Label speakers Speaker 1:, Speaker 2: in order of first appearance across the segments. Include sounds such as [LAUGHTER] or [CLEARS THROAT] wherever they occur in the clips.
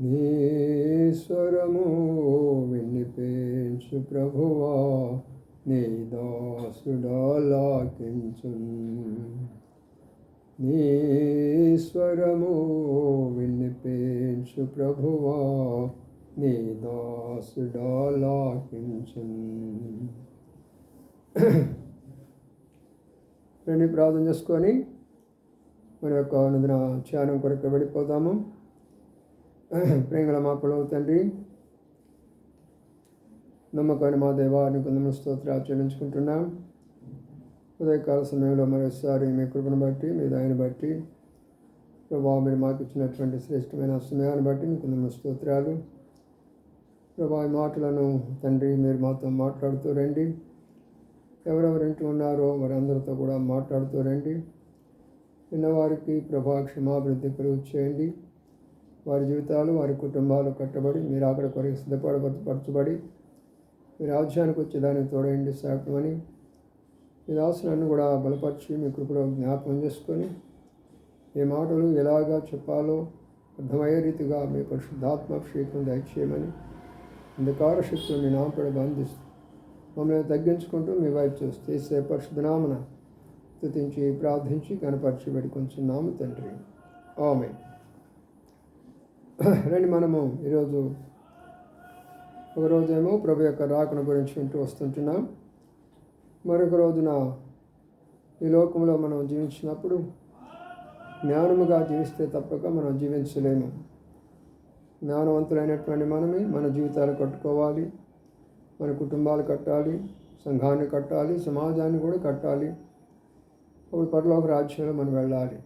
Speaker 1: నీశ్వరము వినిపించు ప్రభువా నీ దాసుడాలాకించు నీశ్వరము వినిపించు ప్రభువా నీ దాసుడాలాకించు రండి ప్రార్థన చేసుకొని మన యొక్క అనుదిన ధ్యానం కొరకు వెళ్ళిపోతాము [CLEARS THROAT] ప్రేమల మా పొడవు తండ్రి నమ్మకమైన మా దేవాన్ని కొందరు స్తోత్రాలు చెల్లించుకుంటున్నాం. ఉదయకాల సమయంలో మరోసారి మీ కృపను బట్టి మీ దాన్ని బట్టి ప్రభావ మీరు మాకు ఇచ్చినటువంటి శ్రేష్టమైన సమయాన్ని బట్టి మీకు కొందరు స్తోత్రాలు. ప్రభా ఈ మాటలను తండ్రి మీరు మాతో మాట్లాడుతూ రండి. ఎవరెవరు ఇంటి ఉన్నారో వారందరితో కూడా మాట్లాడుతూ రండి. విన్నవారికి ప్రభా క్షమాభివృద్ధి కలుగు చేయండి. వారి జీవితాలు వారి కుటుంబాలు కట్టబడి మీరు అక్కడ కొరకు సిద్ధపడపరచబడి మీ రాజ్యానికి వచ్చి దాన్ని తోడైండి సాకమని మీ దాసులను కూడా బలపరిచి మీ కృపలో జ్ఞాపకం చేసుకొని ఏ మాటలు ఎలాగా చెప్పాలో అర్థమయ్యే రీతిగా మీ పరిశుద్ధాత్మ క్షేత్రం దయచేయమని అంధకార శక్తులు మీ నామపడ బంధిస్తూ మమ్మల్ని తగ్గించుకుంటూ మీ వైపు చూస్తే సే పరిశుద్ధనామన స్థుతించి ప్రార్థించి కనపరిచి పెడి కొంచెం నామ తండ్రి. ఆమె [CLEARS THROAT] రండి మనము ఈరోజు ఒక రోజేమో ప్రభు యొక్క రాకను గురించి వింటూ వస్తుంటున్నాం. మరొక రోజున ఈ లోకంలో మనం జీవించినప్పుడు జ్ఞానముగా జీవిస్తే తప్పక మనం జీవించలేము. జ్ఞానవంతులైనటువంటి మనమే మన జీవితాలు కట్టుకోవాలి మన కుటుంబాలు కట్టాలి సంఘాన్ని కట్టాలి సమాజాన్ని కూడా కట్టాలి. అప్పుడు పరలోక రాజ్యంలో మనం వెళ్ళాలి.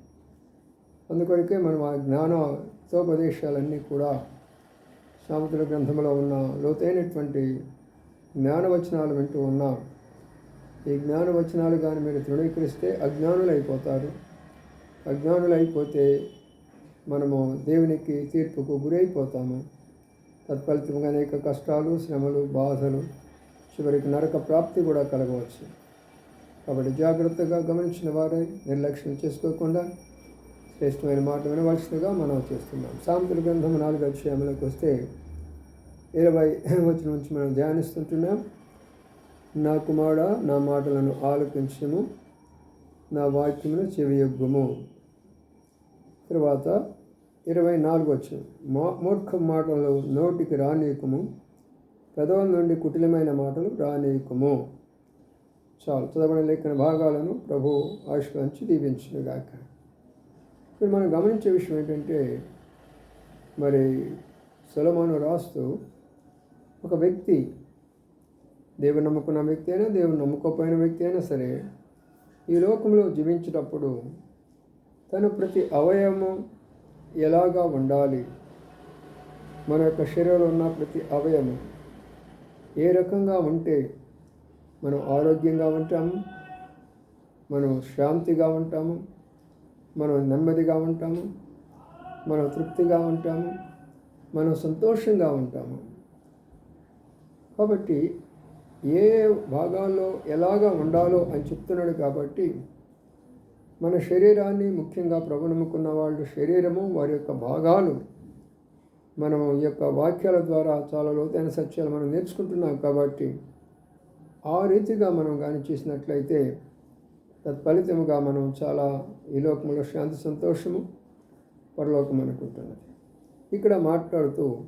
Speaker 1: అందుకొరకే మనం ఆ జ్ఞానోపదేశాలన్నీ కూడా సామెతల గ్రంథంలో ఉన్న లోతైనటువంటి జ్ఞానవచనాలు వింటూ ఉన్నాం ఈ జ్ఞానవచనాలు కానీ మీరు తృణీకరిస్తే అజ్ఞానులు అయిపోతారు అజ్ఞానులు అయిపోతే మనము దేవునికి తీర్పుకు గురైపోతాము. తత్ఫలితంగా అనేక కష్టాలు శ్రమలు బాధలు చివరికి నరక ప్రాప్తి కూడా కలగవచ్చు. కాబట్టి జాగ్రత్తగా గమనించిన వారే నిర్లక్ష్యం చేసుకోకుండా శ్రేష్టమైన మాట వినవలసిందిగా మనం చేస్తున్నాం. సాంతుల గ్రంథం నాలుగు అధ్యాయంలోకి వస్తే ఇరవై వచ్చిన నుంచి మనం ధ్యానిస్తుంటున్నాం. నా కుమార నా మాటలను ఆలోచించము నా వాక్యమును చెవియొగ్గుము. తర్వాత ఇరవై నాలుగు వచ్చిన మా మూర్ఖ మాటలు నోటికి రానీయకము. పెదవుల నుండి కుటిలమైన మాటలు రానీయకము. చాలు చదవని లేఖన భాగాలను ప్రభు ఆశీర్వదించి దీవించునుగాక. ఇప్పుడు మనం గమనించే విషయం ఏంటంటే మరి సులమాను రాస్తూ ఒక వ్యక్తి దేవుని నమ్ముకున్న వ్యక్తి అయినా దేవుని నమ్ముకోపోయిన వ్యక్తి అయినా సరే ఈ లోకంలో జీవించేటప్పుడు తను ప్రతి అవయవము ఎలాగా ఉండాలి? మన యొక్క శరీరంలో ఉన్న ప్రతి అవయవం ఏ రకంగా ఉంటే మనం ఆరోగ్యంగా ఉంటాము? మనం శాంతిగా ఉంటాము? మనం నెమ్మదిగా ఉంటాము మనం తృప్తిగా ఉంటాము మనం సంతోషంగా ఉంటాము. కాబట్టి ఏ భాగాల్లో ఎలాగా ఉండాలో అని చెప్తున్నాడు కాబట్టి మన శరీరాన్ని ముఖ్యంగా ప్రభు వాళ్ళు శరీరము వారి యొక్క భాగాలు మనం ఈ యొక్క వాక్యాల ద్వారా చాలా లోతైన సత్యాలు మనం నేర్చుకుంటున్నాం కాబట్టి ఆ రీతిగా మనం కానీ చేసినట్లయితే తత్ఫలితముగా మనం చాలా ఈ లోకంలో శాంతి సంతోషము పరలోకం అనుకుంటున్నది. ఇక్కడ మాట్లాడుతూ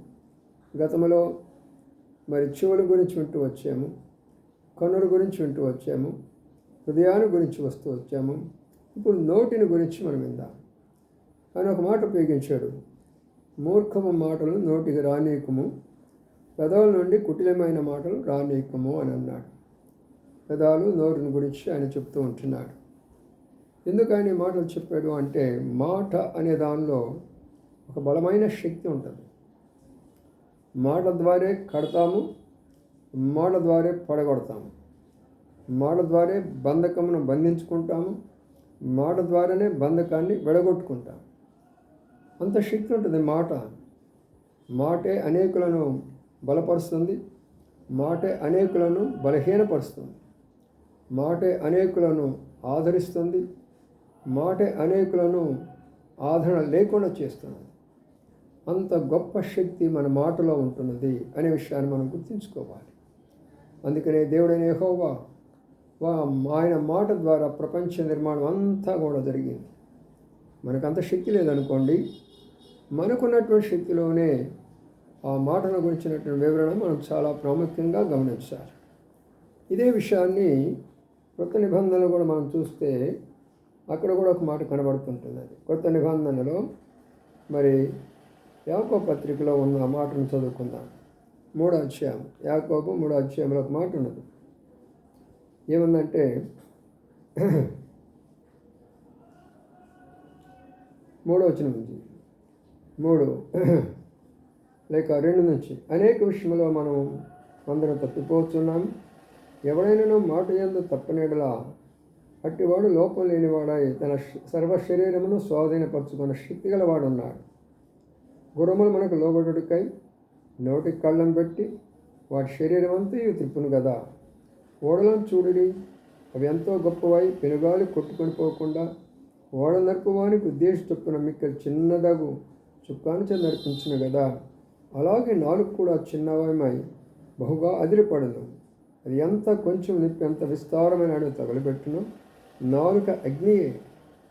Speaker 1: గతంలో మరి చెవుల గురించి వింటూ వచ్చాము కన్నుల గురించి వింటూ వచ్చాము హృదయాన్ని గురించి వస్తూ వచ్చాము. ఇప్పుడు నోటిని గురించి మనం విందాం. ఆయన ఒక మాట ఉపయోగించాడు. మూర్ఖము మాటలు నోటికి రానీయకము పెదవుల నుండి కుటిలమైన మాటలు రానీయకము అని అన్నాడు. పెదాలు నోటిని గురించి ఆయన చెప్తూ ఉంటున్నాడు. ఎందుకు ఆయన ఈ మాటలు చెప్పాడు అంటే మాట అనే దానిలో ఒక బలమైన శక్తి ఉంటుంది. మాట ద్వారే కడతాము మాట ద్వారే పడగొడతాము. మాట ద్వారే బంధకమును బంధించుకుంటాము మాట ద్వారానే బంధకాన్ని విడగొట్టుకుంటాం అంత శక్తి ఉంటుంది మాట. మాటే అనేకులను బలపరుస్తుంది మాటే అనేకులను బలహీనపరుస్తుంది. మాటే అనేకులను ఆదరిస్తుంది మాటే అనేకులను ఆదరణ లేకుండా చేస్తున్నది అంత గొప్ప శక్తి మన మాటలో ఉంటున్నది అనే విషయాన్ని మనం గుర్తుంచుకోవాలి. అందుకనే దేవుడైన యెహోవా వా ఆయన మాట ద్వారా ప్రపంచ నిర్మాణం అంతా కూడా జరిగింది. మనకంత శక్తి లేదనుకోండి మనకున్నటువంటి శక్తిలోనే ఆ మాటల గురించినటువంటి వివరణ మనం చాలా ప్రాముఖ్యంగా గమనించాలి. ఇదే విషయాన్ని కొత్త నిబంధనలు కూడా మనం చూస్తే అక్కడ కూడా ఒక మాట కనబడుతుంటుంది అది. కొత్త నిబంధనలో మరి యాకో పత్రికలో ఉన్న ఆ మాటను చదువుకుందాం. మూడో అధ్యాయం. యాకోబు మూడో అధ్యాయంలో ఒక మాట ఉన్నది. ఏముందంటే మూడో వచ్చిన నుంచి మూడు లేక రెండు నుంచి అనేక విషయంలో మనం అందరం తప్పిపోతున్నాం. ఎవడైనా మాట ఎందు తప్పనేడలా అట్టివాడు లోపం లేనివాడై తన సర్వ శరీరమును స్వాధీనపరచుకున్న శక్తి గలవాడున్నాడు. గుర్రములు మనకు లోబడుకై నోటికి కళ్ళం పెట్టి వాటి శరీరం అంతా త్రిప్పును కదా ఓడలను చూడుడి అవి ఎంతో గొప్పవై పెనుగాలి కొట్టుకొని పోకుండా ఓడ నడుపువానికి ఉద్దేశ చొప్పున మిక్కలు చిన్నదగు చుక్కాను నడిపించిన నడిపించును కదా అలాగే నాలుగు కూడా చిన్నవమై బహుగా అదిరిపడను. అది ఎంత కొంచెం నిప్పి ఎంత విస్తారమైన అడుగు తగలబెట్టును. నాలుక అగ్ని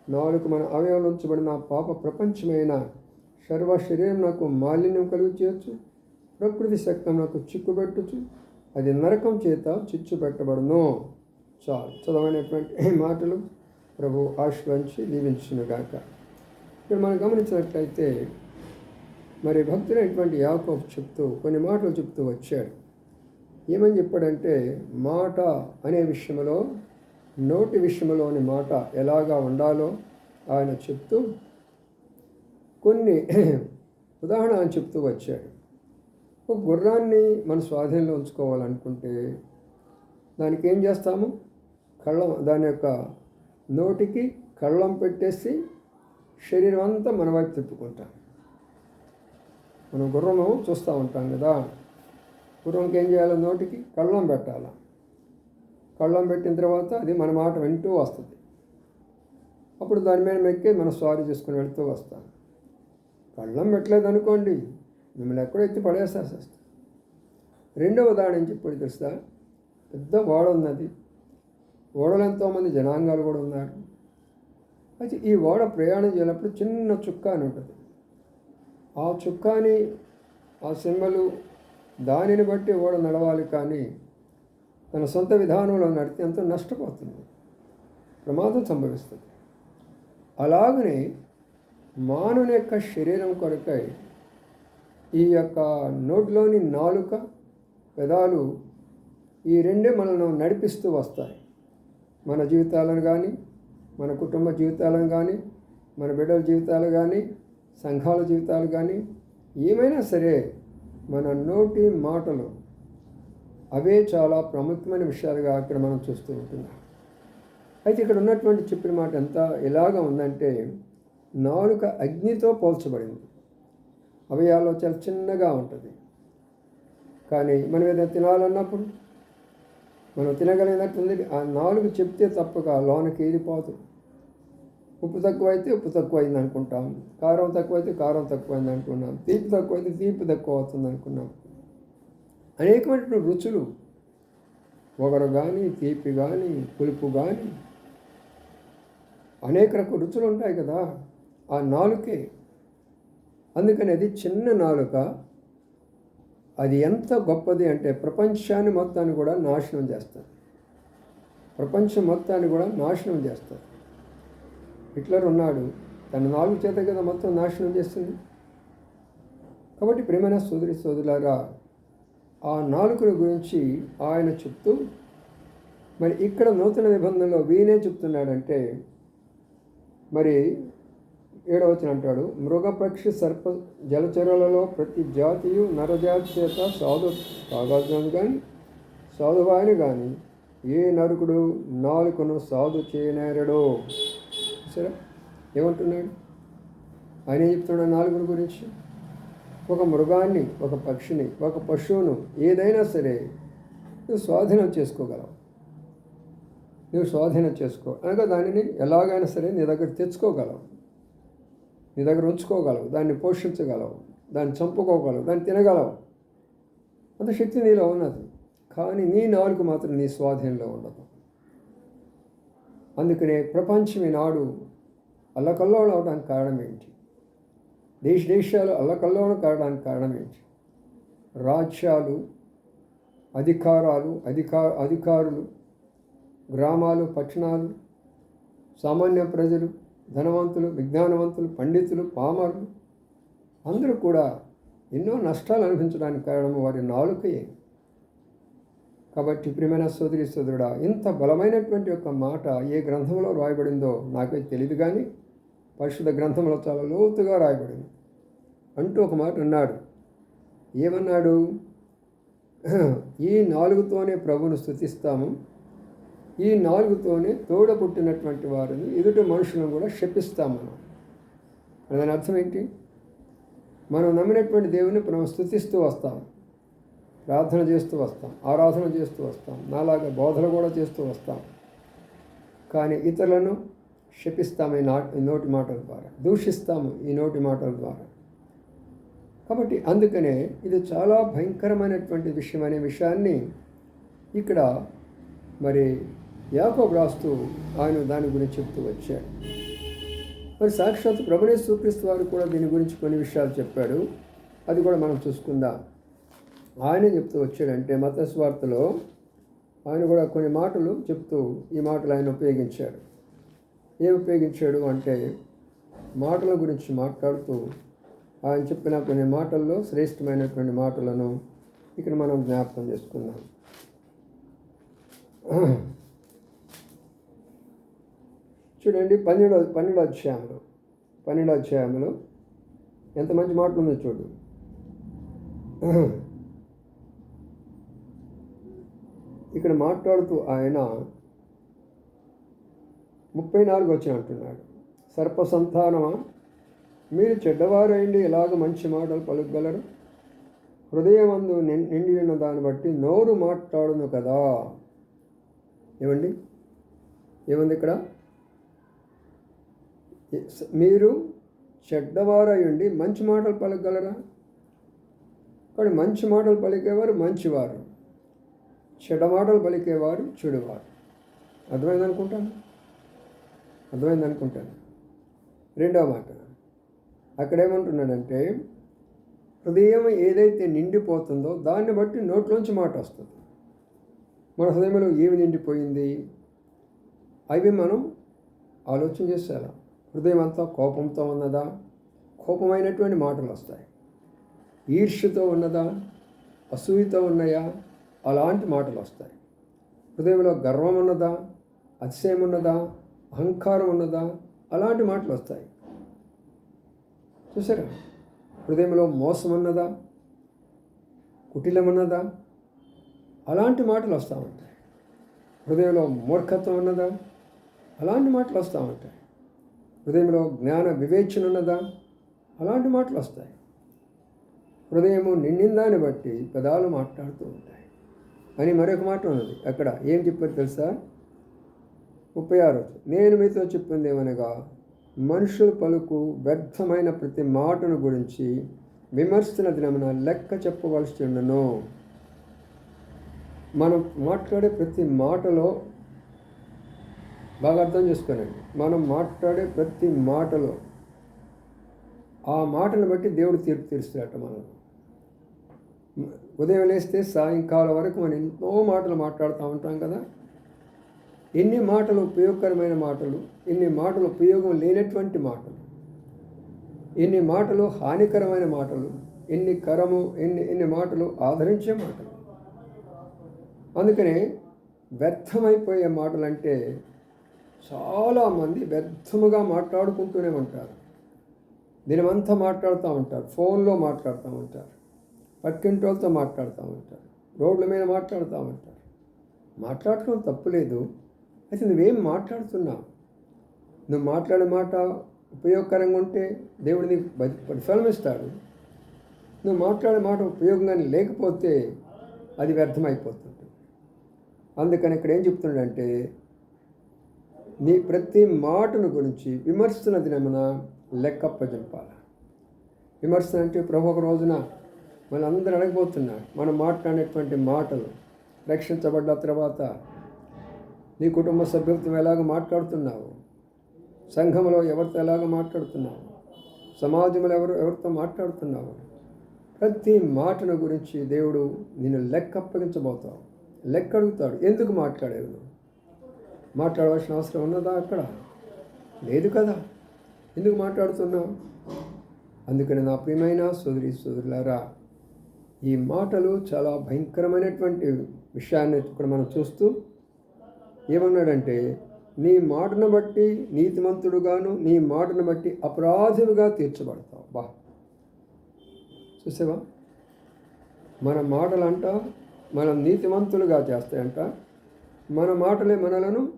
Speaker 1: నాలుగు మన అవయవం ఉంచబడిన పాప ప్రపంచమైన సర్వ శరీరం నాకు మాలిన్యం కలుగు చేయొచ్చు ప్రకృతి శక్తం నాకు చిక్కుబెట్టుచు అది నరకం చేత చిచ్చు పెట్టబడును చాలు. చదవనటువంటి మాటలు ప్రభు ఆశ్రయించి దీవించునుగాక ఇక్కడ మనం గమనించినట్లయితే మరి భక్తులైనటువంటి యాకోబ్ చెప్తూ కొన్ని మాటలు చెప్తూ వచ్చాడు. ఏమని చెప్పాడంటే మాట అనే విషయంలో నోటి విషయంలోని మాట ఎలాగా ఉండాలో ఆయన చెప్తూ కొన్ని ఉదాహరణ ఆయన చెప్తూ వచ్చాడు. ఒక గుర్రాన్ని మన స్వాధీనంలో ఉంచుకోవాలనుకుంటే దానికి ఏం చేస్తాము? కళ్ళం దాని యొక్క నోటికి కళ్ళం పెట్టేసి శరీరం అంతా మన వైపు తిప్పుకుంటాం. మనం గుర్రము చూస్తూ ఉంటాం కదా? పూర్వంకి ఏం చేయాలి? నోటికి కళ్ళం పెట్టాలి? కళ్ళం పెట్టిన తర్వాత అది మన మాట వింటూ వస్తుంది. అప్పుడు దాని మీద మెక్కి మనం స్వారీ చేసుకుని వెళ్తూ వస్తాం. కళ్ళం పెట్టలేదు అనుకోండి మిమ్మల్ని ఎక్కడో ఎత్తి పడేస్తారు రెండవ దాని నుంచి ఇప్పుడు తెలుసా? పెద్ద ఓడ ఉన్నది. ఓడలో ఎంతోమంది జనాంగాలు కూడా ఉన్నారు. అయితే ఈ ఓడ ప్రయాణం చేయాలప్పుడు చిన్న చుక్క అని ఉంటుంది. ఆ చుక్కాని ఆ సింబలు దానిని బట్టి ఓడ నడవాలి కానీ తన సొంత విధానంలో నడితే ఎంతో నష్టపోతుంది. ప్రమాదం సంభవిస్తుంది. అలాగనే మానవుని యొక్క శరీరం కొరకై ఈ యొక్క నోటిలోని నాలుక పెదాలు ఈ రెండే మనల్ని నడిపిస్తూ వస్తాయి. మన జీవితాలను కానీ మన కుటుంబ జీవితాలను కానీ మన బిడ్డల జీవితాలు కానీ సంఘాల జీవితాలు కానీ ఏమైనా సరే మన నోటి మాటలు అవే చాలా ప్రాముఖ్యమైన విషయాలుగా ఇక్కడ మనం చూస్తూ ఉంటున్నాం. అయితే ఇక్కడ ఉన్నటువంటి చెప్పిన మాట ఎంత ఎలాగా ఉందంటే నాలుక అగ్నితో పోల్చబడింది. అవయాలో చాలా చిన్నగా ఉంటుంది. కానీ మనం ఏదైనా తినాలన్నప్పుడు మనం తినగలిగినట్టుంది ఆ నాలుగు చెప్తే తప్పక లోనకి ఏదిపోదు ఉప్పు తక్కువైతే ఉప్పు తక్కువైంది అనుకుంటాం. కారం తక్కువైతే కారం తక్కువైంది అనుకున్నాం. తీపి తక్కువైతే తీపి తక్కువ అవుతుంది అనుకున్నాం. అనేకమైనటువంటి రుచులు. ఒగరు కానీ తీపి కానీ పులుపు కానీ అనేక రకాల రుచులు ఉంటాయి కదా. ఆ నాలుకే. అందుకని అది చిన్న నాలుక. అది ఎంత గొప్పది అంటే ప్రపంచాన్ని మొత్తాన్ని కూడా నాశనం చేస్తుంది. ప్రపంచం మొత్తాన్ని కూడా నాశనం చేస్తుంది. హిట్లర్ ఉన్నాడు తన నాలుగు చేత కదా మొత్తం నాశనం చేస్తుంది. కాబట్టి ప్రేమైన సోదరి సోదరులారా ఆ నాలుగుల గురించి ఆయన చెప్తూ మరి ఇక్కడ నూతన నిబంధనలో వీనే చెప్తున్నాడంటే మరి ఏడవచన అంటాడు మృగపక్షి సర్ప జలచరాలలో ప్రతి జాతియు నరజాతి చేత సాధు సాగాల్సిన కానీ సాధువాయని కానీ ఏ నరుకుడు నాలుకను సాధు చేయనేరడో. చూసారా ఏమంటున్నాడు? ఆయన ఏం చెప్తున్నాడు నాలుగుల గురించి? ఒక మృగాన్ని ఒక పక్షిని ఒక పశువును ఏదైనా సరే నువ్వు స్వాధీనం చేసుకోగలవు. నువ్వు స్వాధీనం చేసుకో. అనగా దానిని ఎలాగైనా సరే నీ దగ్గర తెచ్చుకోగలవు. నీ దగ్గర ఉంచుకోగలవు. దాన్ని పోషించగలవు. దాన్ని చంపుకోగలవు. దాన్ని తినగలవు. అంత శక్తి నీలో ఉన్నది. కానీ నీ నాలుగు మాత్రం నీ స్వాధీనంలో ఉండదు. అందుకనే ప్రపంచం ఈనాడు అల్లకల్లోలం అవడానికి కారణం ఏంటి? దేశ దేశాలు అల్లకల్లోలం కావడానికి కారణం ఏంటి? రాజ్యాలు అధికారాలు అధికార అధికారులు గ్రామాలు పట్టణాలు సామాన్య ప్రజలు ధనవంతులు విజ్ఞానవంతులు పండితులు పామరులు అందరూ కూడా ఎన్నో నష్టాలు అనుభవించడానికి కారణం వారి నాలుకయే. కాబట్టి ప్రియమైన సోదరి సోదరుడా ఇంత బలమైనటువంటి ఒక మాట ఏ గ్రంథంలో రాయబడిందో నాకైతే తెలియదు కానీ పరిశుద్ధ గ్రంథంలో చాలా లోతుగా రాయబడింది. అంటూ ఒక మాట అన్నాడు. ఏమన్నాడు? ఈ నాలుగుతోనే ప్రభును స్థుతిస్తాము. ఈ నాలుగుతోనే తోడ పుట్టినటువంటి వారిని ఎదుటి మనుషులను కూడా శపిస్తాము మనం దాని అర్థం ఏంటి? మనం నమ్మినటువంటి దేవుని మనం స్థుతిస్తూ వస్తాము. ప్రార్థన చేస్తూ వస్తాం ఆరాధన చేస్తూ వస్తాం నాలాగా బోధన కూడా చేస్తూ వస్తాం. కానీ ఇతరులను శపిస్తాము ఈ నా ఈ నోటి మాటల ద్వారా దూషిస్తాము ఈ నోటి మాటల ద్వారా. కాబట్టి అందుకనే ఇది చాలా భయంకరమైనటువంటి విషయం అనే విషయాన్ని ఇక్కడ మరి యాకో రాస్తూ ఆయన దాని గురించి చెప్తూ వచ్చాడు. మరి సాక్షాత్ ప్రభునే సూక్రీస్తు వారు కూడా దీని గురించి కొన్ని విషయాలు చెప్పాడు. అది కూడా మనం చూసుకుందాం. ఆయన చెప్తూ వచ్చాడంటే మత స్వార్థలో ఆయన కూడా కొన్ని మాటలు చెప్తూ ఈ మాటలు ఆయన ఉపయోగించాడు. ఏం ఉపయోగించాడు అంటే మాటల గురించి మాట్లాడుతూ ఆయన చెప్పిన కొన్ని మాటల్లో శ్రేష్టమైనటువంటి మాటలను ఇక్కడ మనం జ్ఞాపకం చేసుకుందాం. చూడండి పన్నెండో పన్నెండో అధ్యాయంలో పన్నెండో అధ్యాయంలో ఎంత మంచి మాటలు ఉందో చూడు. ఇక్కడ మాట్లాడుతూ ఆయన ముప్పై నాలుగు వచ్చిన అంటున్నాడు. సర్ప సంతానమా మీరు చెడ్డవారైండి ఎలాగ మంచి మాటలు పలుకగలరు? హృదయమందు నిండి ఉన్న దాన్ని బట్టి నోరు మాట్లాడును కదా. ఏమండి? ఏముంది ఇక్కడ? మీరు చెడ్డవారై ఉండి మంచి మాటలు పలకగలరా? కానీ మంచి మాటలు పలికేవారు మంచివారు. చెడమాటలు మాటలు పలికేవారు చెడువారు అర్థమైంది అనుకుంటాను అర్థమైంది అనుకుంటాను రెండవ మాట. అక్కడేమంటున్నాడంటే హృదయం ఏదైతే నిండిపోతుందో దాన్ని బట్టి నోట్లోంచి మాట వస్తుంది. మన హృదయంలో ఏమి నిండిపోయింది? అవి మనం ఆలోచన చేసేలా. హృదయం అంతా కోపంతో ఉన్నదా? కోపమైనటువంటి మాటలు వస్తాయి. ఈర్ష్యతో ఉన్నదా? అసూయతో ఉన్నాయా? అలాంటి మాటలు వస్తాయి. హృదయంలో గర్వం ఉన్నదా? అతిశయం ఉన్నదా? అహంకారం ఉన్నదా? అలాంటి మాటలు వస్తాయి. చూసారా? హృదయంలో మోసం ఉన్నదా? కుటిలం ఉన్నదా? అలాంటి మాటలు వస్తూ ఉంటాయి. హృదయంలో మూర్ఖత్వం ఉన్నదా? అలాంటి మాటలు వస్తూ ఉంటాయి. హృదయంలో జ్ఞాన వివేచన ఉన్నదా? అలాంటి మాటలు వస్తాయి. హృదయము నిండిందాన్ని బట్టి పెదాలు మాట్లాడుతూ ఉంటాయి. అని మరొక మాట ఉన్నది. అక్కడ ఏం చెప్పారు తెలుసా? ముప్పై ఆరు నేను మీతో చెప్పింది ఏమనగా మనుషుల పలుకు వ్యర్థమైన ప్రతి మాటను గురించి విమర్శన దినమున లెక్క చెప్పవలసి ఉండను. మనం మాట్లాడే ప్రతి మాటలో బాగా అర్థం చేసుకోనండి. మనం మాట్లాడే ప్రతి మాటలో ఆ మాటను బట్టి దేవుడు తీర్పు తీరుస్తాడట మనం ఉదయం లేస్తే సాయంకాలం వరకు మనం ఎన్నో మాటలు మాట్లాడుతూ ఉంటాం కదా. ఎన్ని మాటలు ఉపయోగకరమైన మాటలు ఎన్ని మాటలు ఉపయోగం లేనటువంటి మాటలు ఎన్ని మాటలు హానికరమైన మాటలు ఎన్ని కరము ఎన్ని ఎన్ని మాటలు ఆదరించే మాటలు. అందుకనే వ్యర్థమైపోయే మాటలు అంటే చాలామంది వ్యర్థముగా మాట్లాడుకుంటూనే ఉంటారు. దినమంతా మాట్లాడుతూ ఉంటారు ఫోన్లో మాట్లాడుతూ ఉంటారు. పక్కింటోళ్ళతో మాట్లాడుతూ ఉంటారు రోడ్ల మీద మాట్లాడుతూ ఉంటారు మాట్లాడటం తప్పులేదు అయితే నువ్వేం మాట్లాడుతున్నావు? నువ్వు మాట్లాడే మాట ఉపయోగకరంగా ఉంటే దేవుడు నీకు ప్రతిఫలం ఇస్తాడు. నువ్వు మాట్లాడే మాట ఉపయోగంగానే లేకపోతే అది వ్యర్థమైపోతుంది. అందుకని ఇక్కడ ఏం చెప్తున్నాడంటే నీ ప్రతి మాటను గురించి విమర్శన దినమున లెక్కప్పజంపాల విమర్శన అంటే ప్రభు ఒక రోజున మన అందరూ అడగబోతున్నారు మనం మాట్లాడేటువంటి మాటలు రక్షించబడ్డ తర్వాత నీ కుటుంబ సభ్యులతో ఎలాగ మాట్లాడుతున్నావు? సంఘంలో ఎవరితో ఎలాగ మాట్లాడుతున్నావు? సమాజంలో ఎవరు ఎవరితో మాట్లాడుతున్నావు? ప్రతి మాటను గురించి దేవుడు నేను లెక్క అప్పగించబోతావు లెక్క అడుగుతాడు. ఎందుకు మాట్లాడేవు నువ్వు? మాట్లాడవలసిన అవసరం ఉన్నదా అక్కడ? లేదు కదా. ఎందుకు మాట్లాడుతున్నావు? అందుకని నా ప్రియమైన సోదరి సోదరులారా ఈ మాటలు చాలా భయంకరమైనటువంటి విషయాన్ని ఇక్కడ మనం చూస్తూ ఏమన్నాడంటే నీ మాటను బట్టి నీతిమంతుడుగాను నీ మాటను బట్టి అపరాధులుగా తీర్చబడతావు. బా. చూసావా? మన మాటలంట మనం నీతిమంతులుగా చేస్తాయంట మన మాటలే మనలను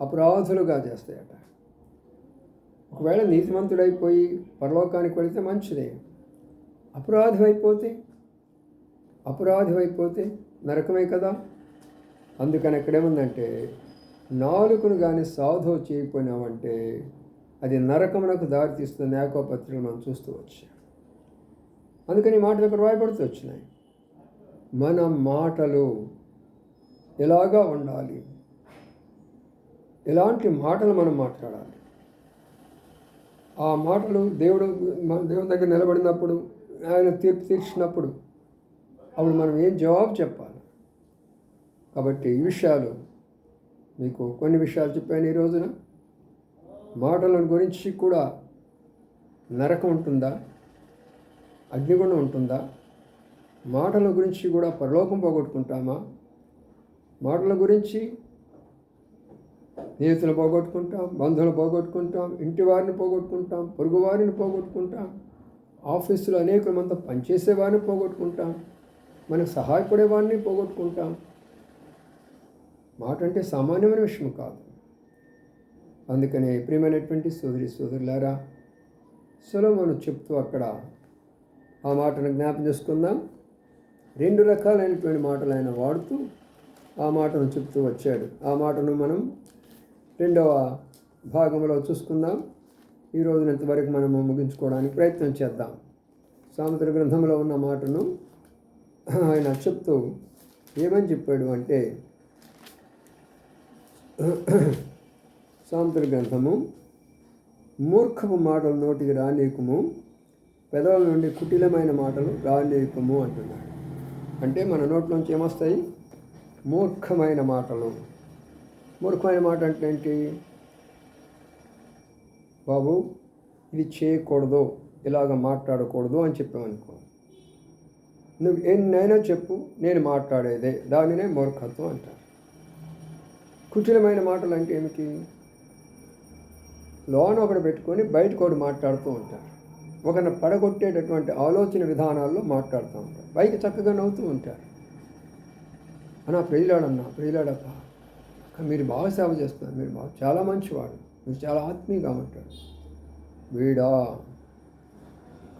Speaker 1: అపరాధులుగా చేస్తాయట. ఒకవేళ నీతిమంతుడైపోయి పరలోకానికి వెళితే మంచిదే. అపరాధం అయిపోతే అపరాధం అయిపోతే నరకమే కదా? అందుకని ఎక్కడేముందంటే నాలుకను కానీ సాధువు చేయకపోయినామంటే అది నరకమునకు దారితీస్తుంది ఏకోపత్రికలు మనం చూస్తూ వచ్చాం. అందుకని మాటలు ఇక్కడ రాయబడుతూ వచ్చినాయి? మన మాటలు ఎలాగా ఉండాలి? ఎలాంటి మాటలు మనం మాట్లాడాలి? ఆ మాటలు దేవుడు మన దేవుని దగ్గర నిలబడినప్పుడు ఆయన తీర్పు తీర్చినప్పుడు అప్పుడు మనం ఏం జవాబు చెప్పాలి? కాబట్టి ఈ విషయాలు మీకు కొన్ని విషయాలు చెప్పాను ఈ రోజున. మాటల గురించి కూడా నరకం ఉంటుందా? అగ్నిగుణం ఉంటుందా? మాటల గురించి కూడా పరలోకం పోగొట్టుకుంటామా? మాటల గురించి స్నేహితులు పోగొట్టుకుంటాం బంధువులు పోగొట్టుకుంటాం ఇంటి వారిని పోగొట్టుకుంటాం పొరుగు వారిని పోగొట్టుకుంటాం ఆఫీసులో అనేక మంది పనిచేసే వారిని పోగొట్టుకుంటాం. మనకు సహాయపడేవాడిని పోగొట్టుకుంటాం. మాట అంటే సామాన్యమైన విషయం కాదు. అందుకనే ప్రియమైనటువంటి సోదరి సోదరులారా మనం చెప్తూ అక్కడ ఆ మాటను జ్ఞాపం చేసుకుందాం. రెండు రకాలైనటువంటి మాటలు ఆయన వాడుతూ ఆ మాటను చెప్తూ వచ్చాడు. ఆ మాటను మనం రెండవ భాగంలో చూసుకుందాం. ఈ రోజునంతవరకు మనము ముగించుకోవడానికి ప్రయత్నం చేద్దాం. సామెతల గ్రంథంలో ఉన్న మాటను ఆయన చెప్తూ ఏమని చెప్పాడు అంటే సాంత్ర గ్రంథము మూర్ఖపు మాటలు నోటికి రానీయకము పెదవుల నుండి కుటిలమైన మాటలు రానీయకము అంటున్నాడు. అంటే మన నోట్లోంచి ఏమొస్తాయి? మూర్ఖమైన మాటలు. మూర్ఖమైన మాట అంటే ఏంటి? బాబు ఇది చేయకూడదు ఇలాగ మాట్లాడకూడదు అని చెప్పామనుకో. నువ్వు ఎన్నైనా చెప్పు నేను మాట్లాడేదే. దానినే మూర్ఖత్వం అంటారు. కుటిలమైన మాటలు అంటే ఏమిటి? లోన ఒకటి పెట్టుకొని బయటకు ఒకటి మాట్లాడుతూ ఉంటారు ఒకరిని పడగొట్టేటటువంటి ఆలోచన విధానాల్లో మాట్లాడుతూ ఉంటారు పైకి చక్కగా నవ్వుతూ ఉంటారు అన్నా ప్రియులాడన్నా ప్రియులాడప్ప మీరు బాగా సేవ చేస్తున్నారు. మీరు బాగా చాలా మంచివాడు. మీరు చాలా ఆత్మీయంగా ఉంటాడు వీడా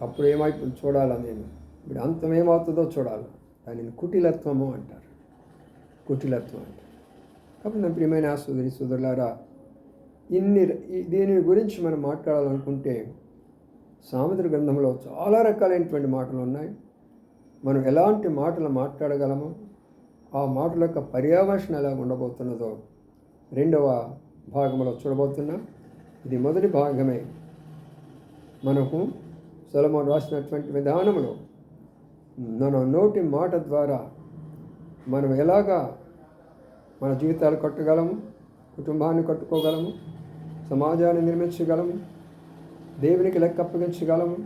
Speaker 1: అప్పుడు ఏమైపోయింది చూడాలా నేను. వీడు అంతం ఏమవుతుందో చూడాలి. దానిని కుటిలత్వము అంటారు. కుటిలత్వం అంటారు కాబట్టి నా ప్రియమైన సుధరి సుదరులారా ఇన్ని దీని గురించి మనం మాట్లాడాలనుకుంటే సామెతల గ్రంథంలో చాలా రకాలైనటువంటి మాటలు ఉన్నాయి. మనం ఎలాంటి మాటలు మాట్లాడగలము? ఆ మాటల యొక్క పర్యావరణ ఎలా ఉండబోతున్నదో రెండవ భాగంలో చూడబోతున్నాం. ఇది మొదటి భాగమే. మనకు సొలమోన్ రాసినటువంటి విధానంలో మన నోటి మాట ద్వారా మనం ఎలాగా మన జీవితాలు కట్టగలము కుటుంబాన్ని కట్టుకోగలము సమాజాన్ని నిర్మించగలము దేవునికి లెక్క అప్పగించగలము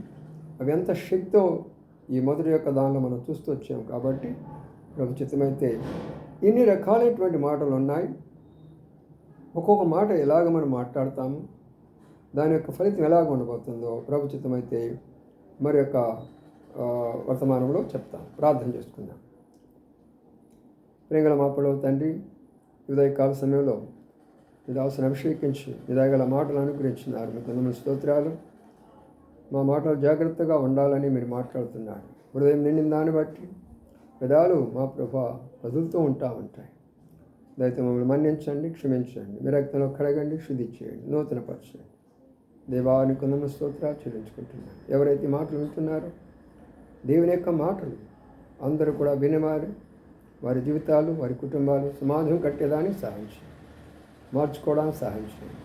Speaker 1: అవి ఎంత శక్తో ఈ మొదటి యొక్క దానిలో మనం చూస్తూ వచ్చాము కాబట్టి ప్రభుచితమైతే ఇన్ని రకాలైనటువంటి మాటలు ఉన్నాయి. ఒక్కొక్క మాట ఎలాగ మనం మాట్లాడతాము దాని యొక్క ఫలితం ఎలాగ ఉండబోతుందో ప్రభుచితమైతే మరి యొక్క వర్తమానంలో చెప్తాను. ప్రార్థన చేసుకుందాం. ప్రేంగల మాపలో తండ్రి ఉదయకాల సమయంలో నిదాసను అభిషేకించి నిదాగల మాటలు అనుగ్రహించినారు. మీకు స్తోత్రాలు. మా మాటలు జాగ్రత్తగా ఉండాలని మీరు మాట్లాడుతున్నారు. హృదయం నిండిన దాన్ని బట్టి పెదాలు మా ప్రభా కదులుతూ ఉంటా ఉంటాయి. దయతో మమ్మల్ని మన్నించండి క్షమించండి. మీ రక్తంలో కడగండి శుద్ధి చేయండి నూతనపరచండి. దేవానికి కొందరు స్తోత్రాలు చెల్లించుకుంటున్నాను. ఎవరైతే మాటలు వింటున్నారో దేవుని యొక్క మాటలు. అందరూ కూడా వినేవారు వారి జీవితాలు వారి కుటుంబాలు సమాజం కట్టేదానికి సహాయం చేయండి మార్చుకోవడానికి సహాయం చేయండి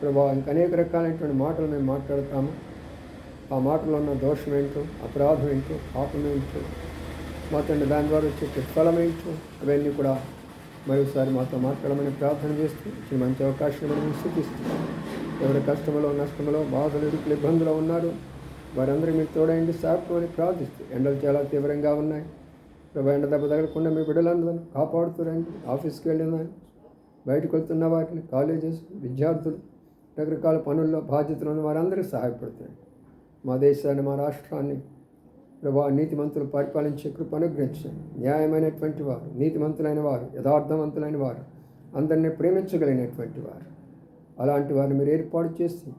Speaker 1: ప్రభావ ఇంకా అనేక రకాలైనటువంటి మాటలు మేము మాట్లాడతాము. ఆ మాటలో ఉన్న దోషం ఏంటో అపరాధం ఏంటో పాపం ఏంటో మాత్రం దాని ద్వారా వచ్చే ఫలం ఏంటో అవన్నీ కూడా మరోసారి మాతో మాట్లాడమని ప్రార్థన చేస్తూ ఈ మంచి అవకాశం మనం ఎవరి కష్టంలో నష్టంలో బాధలు ఇరుకులు ఇబ్బందులు ఉన్నారు వారందరూ మీరు తోడైంది సాపమని ప్రార్థిస్తూ ఎండలు చాలా తీవ్రంగా ఉన్నాయి. ప్రభా ఎండ దెబ్బ తగలకుండా మీ బిడ్డలందరూ కాపాడుతురండి ఆఫీస్కి వెళ్ళిందని బయటకు వెళ్తున్న వాటిని కాలేజెస్ విద్యార్థులు రకరకాల పనుల్లో బాధ్యతలు ఉన్న వారందరికీ సహాయపడుతుంది మా దేశాన్ని మా రాష్ట్రాన్ని ప్రభా నీతిమంతులు పరిపాలించే కృప అనుగ్రహించండి. న్యాయమైనటువంటి వారు నీతిమంతులైన వారు యథార్థవంతులైన వారు అందరినీ ప్రేమించగలిగినటువంటి వారు. అలాంటి వారిని మీరు ఏర్పాటు చేసి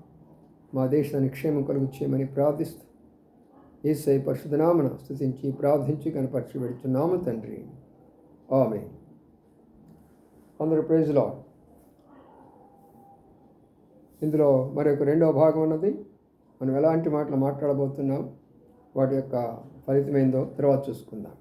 Speaker 1: మా దేశానికి క్షేమం కలుగు చేయమని ప్రార్థిస్తూ ఏసై పరిశుధనామన స్థుతించి ప్రార్థించి కనపరిచి పెడుతున్నాము తండ్రి. ఆమె అందరూ ప్రైజ్లో ఇందులో మరొక రెండవ భాగం ఉన్నది. మనం ఎలాంటి మాటలు మాట్లాడబోతున్నాం? వాటి యొక్క ఫలితమైందో తర్వాత చూసుకుందాం.